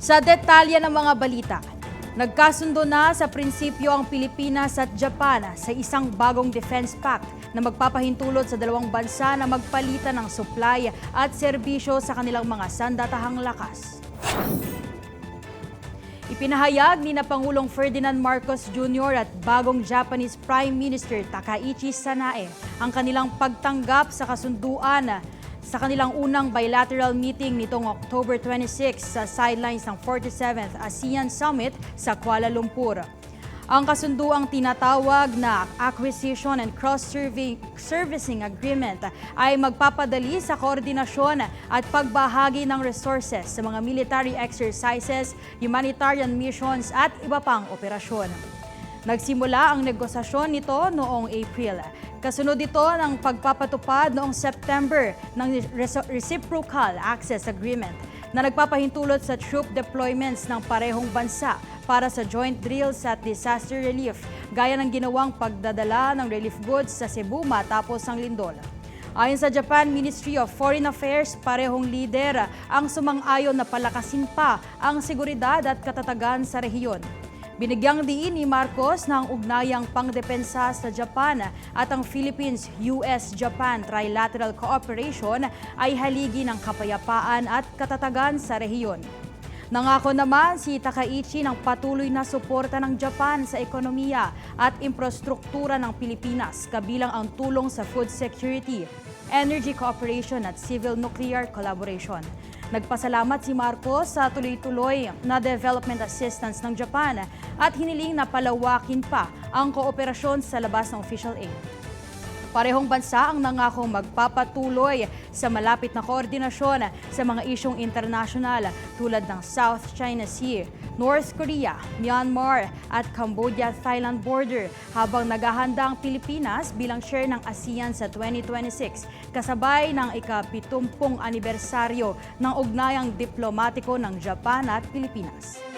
Sa detalye ng mga balita, nagkasundo na sa prinsipyo ang Pilipinas at Japan sa isang bagong defense pact na magpapahintulot sa dalawang bansa na magpalitan ng supply at serbisyo sa kanilang mga sandatahang lakas. Ipinahayag ni na Pangulong Ferdinand Marcos Jr. at bagong Japanese Prime Minister Takaichi Sanae ang kanilang pagtanggap sa kasunduan sa kanilang unang bilateral meeting nitong October 26 sa sidelines ng 47th ASEAN Summit sa Kuala Lumpur. Ang kasunduang tinatawag na Acquisition and Cross-Servicing Agreement ay magpapadali sa koordinasyon at pagbahagi ng resources sa mga military exercises, humanitarian missions at iba pang operasyon. Nagsimula ang negosasyon nito noong April. Kasunod ito ng pagpapatupad noong September ng Reciprocal Access Agreement na nagpapahintulot sa troop deployments ng parehong bansa para sa joint drills at disaster relief, gaya ng ginawang pagdadala ng relief goods sa Cebu matapos ang lindol. Ayon sa Japan Ministry of Foreign Affairs, parehong lider ang sumang-ayon na palakasin pa ang seguridad at katatagan sa rehiyon. Binigyang diin ni Marcos na ang ugnayang pangdepensa sa Japan at ang Philippines-US-Japan Trilateral Cooperation ay haligi ng kapayapaan at katatagan sa rehiyon. Nangako naman si Takaichi ng patuloy na suporta ng Japan sa ekonomiya at infrastruktura ng Pilipinas kabilang ang tulong sa food security, energy cooperation at civil nuclear collaboration. Nagpasalamat si Marcos sa tuloy-tuloy na development assistance ng Japan at hiniling na palawakin pa ang kooperasyon sa labas ng official aid. Parehong bansa ang nangakong magpapatuloy sa malapit na koordinasyon sa mga isyong internasyonal tulad ng South China Sea, North Korea, Myanmar at Cambodia-Thailand border habang naghahanda ang Pilipinas bilang share ng ASEAN sa 2026 kasabay ng ika-70 anibersaryo ng ugnayang diplomatiko ng Japan at Pilipinas.